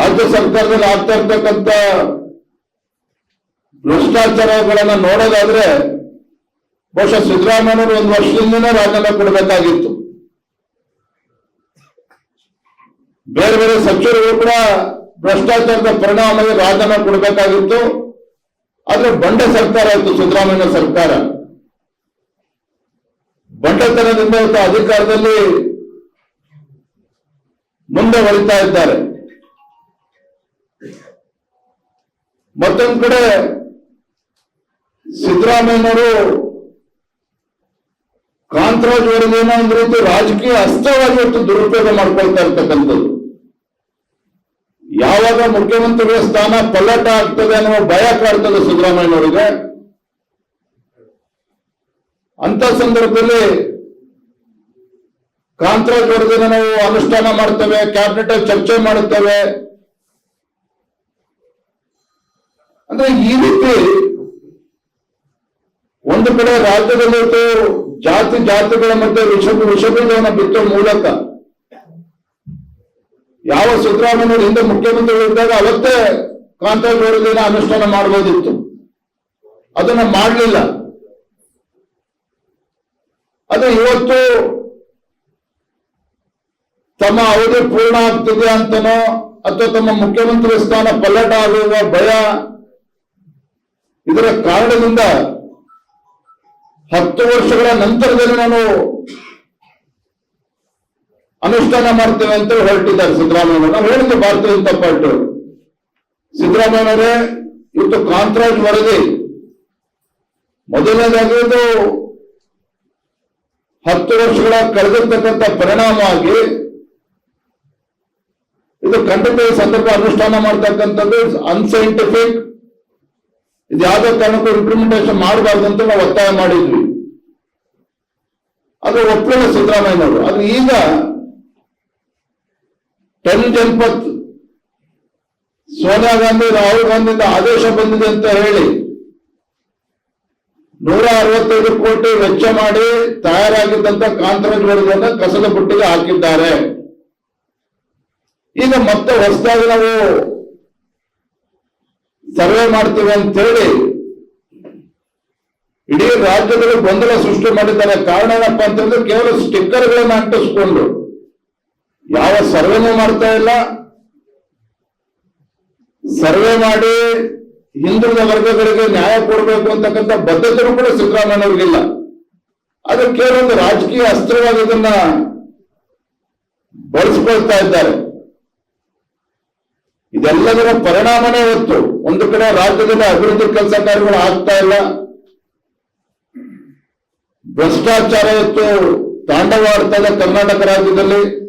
ರಾಜ್ಯ ಸರ್ಕಾರದಲ್ಲಿ ಆಗ್ತಾ ಇರ್ತಕ್ಕಂತ ಭ್ರಷ್ಟಾಚಾರಗಳನ್ನ ನೋಡೋದಾದ್ರೆ ಬಹುಶಃ ಸಿದ್ದರಾಮಯ್ಯನವರು ಒಂದು ವರ್ಷದಿಂದನೇ ರಾಜೀನಾಮೆ ಕೊಡಬೇಕಾಗಿತ್ತು. ಬೇರೆ ಬೇರೆ ಸಚಿವರು ಕೂಡ ಭ್ರಷ್ಟಾಚಾರದ ಪರಿಣಾಮದಲ್ಲಿ ರಾಜೀನಾಮೆ ಕೊಡಬೇಕಾಗಿತ್ತು. ಆದ್ರೆ ಬಂಡೆ ಸರ್ಕಾರ ಇತ್ತು ಸಿದ್ದರಾಮಯ್ಯ ಸರ್ಕಾರ. ಬಂಡತನದಿಂದ ಅಧಿಕಾರದಲ್ಲಿ ಮುಂದೆ ಹೊರಿತಾ ಇದ್ದಾರೆ. ಮತ್ತೊಂದ್ ಕಡೆ ಸಿದ್ದರಾಮಯ್ಯನವರು ಕಾಂತರಾಜ್ ವರದಿನ ಒಂದು ರೀತಿ ರಾಜಕೀಯ ಅಸ್ತ್ರವಾಗಿ ಇವತ್ತು ದುರುಪಯೋಗ ಮಾಡ್ಕೊಳ್ತಾ ಇರ್ತಕ್ಕಂಥದ್ದು. ಯಾವಾಗ ಮುಖ್ಯಮಂತ್ರಿಗಳ ಸ್ಥಾನ ಪಲ್ಲಟ ಆಗ್ತದೆ ಅನ್ನುವ ಭಯ ಕಾಡ್ತದೆ ಸಿದ್ದರಾಮಯ್ಯನವರಿಗೆ. ಅಂತ ಸಂದರ್ಭದಲ್ಲಿ ಕಾಂತರಾಜ್ ವರದಿನ ನಾವು ಅನುಷ್ಠಾನ ಮಾಡ್ತೇವೆ ಕ್ಯಾಬಿನೆಟ್ ಚರ್ಚೆ ಮಾಡುತ್ತೇವೆ. ಅಂದ್ರೆ ಈ ರೀತಿ ಒಂದು ಕಡೆ ರಾಜ್ಯದಲ್ಲಿ ಜಾತಿ ಜಾತಿಗಳ ಮತ್ತೆ ವಿಷ ವಿಷಬೀಜವನ್ನು ಬಿತ್ತೋ ಮೂಲಕ ಯಾವ ಸಿದ್ದರಾಮಯ್ಯವರು ಹಿಂದೆ ಮುಖ್ಯಮಂತ್ರಿಗಳಿದ್ದಾಗ ಅವತ್ತೇ ಕಾಂತರಾಜ್ ವರದಿನ ಅನುಷ್ಠಾನ ಮಾಡಬಹುದಿತ್ತು ಅದನ್ನ ಮಾಡಲಿಲ್ಲ. ಅದು ಇವತ್ತು ತಮ್ಮ ಅವಧಿ ಪೂರ್ಣ ಆಗ್ತಿದೆ ಅಂತನೋ ಅಥವಾ ತಮ್ಮ ಮುಖ್ಯಮಂತ್ರಿ ಸ್ಥಾನ ಪಲ್ಲಟ ಆಗುವ ಭಯ ಇದರ ಕಾರಣದಿಂದ ಹತ್ತು ವರ್ಷಗಳ ನಂತರದಲ್ಲಿ ನಾನು ಅನುಷ್ಠಾನ ಮಾಡ್ತೇವೆ ಅಂತ ಹೊರಟಿದ್ದಾರೆ ಸಿದ್ದರಾಮಯ್ಯ. ನಾವು ಹೇಳಿದ್ದೆ ಭಾರತೀಯ ಜನತಾ ಪಾರ್ಟಿ ಸಿದ್ದರಾಮಯ್ಯವರೇ ಇವತ್ತು ಕಾಂತರಾಜ್ ವರದಿ. ಮೊದಲನೇದಾಗಿ ಇದು ಹತ್ತು ವರ್ಷಗಳ ಕಳೆದಿರ್ತಕ್ಕಂಥ ಪರಿಣಾಮವಾಗಿ ಇದು ಖಂಡಿತ ಸಂದರ್ಭ ಅನುಷ್ಠಾನ ಮಾಡ್ತಕ್ಕಂಥದ್ದು ಅನ್ಸೈಂಟಿಫಿಕ್ ಇದು ಯಾವುದೇ ಕಾರಣಕ್ಕೂ ಇಂಪ್ಲಿಮೆಂಟೇಷನ್ ಮಾಡಬಾರ್ದು ಅಂತ ನಾವು ಒತ್ತಾಯ ಮಾಡಿದ್ವಿ. ಅದು ಒಪ್ಪಿಲ್ಲ ಸಿದ್ದರಾಮಯ್ಯನವರು. ಅದು ಈಗ ಟೆನ್ ಜನಪತ್ ಸೋನಿಯಾ ಗಾಂಧಿ, ರಾಹುಲ್ ಗಾಂಧಿಯಿಂದ ಆದೇಶ ಬಂದಿದೆ ಅಂತ ಹೇಳಿ ನೂರ ಅರವತ್ತೈದು ಕೋಟಿ ವೆಚ್ಚ ಮಾಡಿ ತಯಾರಾಗಿದ್ದಂತ ಕಾಂತರಾಜ್ ಕಸದ ಬುಟ್ಟಿಗೆ ಹಾಕಿದ್ದಾರೆ. ಈಗ ಮತ್ತೆ ಹೊಸದಾಗಿ ನಾವು ಸರ್ವೆ ಮಾಡ್ತೀವಿ ಅಂತ ಹೇಳಿ ಇಡೀ ರಾಜ್ಯದಲ್ಲಿ ಗೊಂದಲ ಸೃಷ್ಟಿ ಮಾಡಿದ್ದಾರೆ. ಕಾರಣ ಏನಪ್ಪಾ ಅಂತಂದ್ರೆ ಕೇವಲ ಸ್ಟಿಕ್ಕರ್ಗಳನ್ನ ಅಂಟಿಸ್ಕೊಂಡು ಯಾವ ಸರ್ವೆನೂ ಮಾಡ್ತಾ ಇಲ್ಲ. ಸರ್ವೆ ಮಾಡಿ ಹಿಂದುಳಿದ ವರ್ಗಗಳಿಗೆ ನ್ಯಾಯ ಕೊಡಬೇಕು ಅಂತಕ್ಕಂಥ ಬದ್ಧತೆನೂ ಕೂಡ ಸಿದ್ದರಾಮಯ್ಯವ್ರಿಗಿಲ್ಲ ಅದು ಕೇವಲ ಒಂದು ರಾಜಕೀಯ ಅಸ್ತ್ರವಾಗಿ ಇದನ್ನ ಬಳಸ್ಕೊಳ್ತಾ ಇದ್ದಾರೆ. ಇದೆಲ್ಲದರ ಪರಿಣಾಮನೇ ಇವತ್ತು ಒಂದು ಕಡೆ ರಾಜ್ಯದಲ್ಲಿ ಅಭಿವೃದ್ಧಿ ಕೆಲಸ ಕಾರ್ಯಗಳು ಆಗ್ತಾ ಇಲ್ಲ. ಭ್ರಷ್ಟಾಚಾರ ಇವತ್ತು ತಾಂಡವಾಡ್ತಾ ಇದೆ ಕರ್ನಾಟಕ ರಾಜ್ಯದಲ್ಲಿ.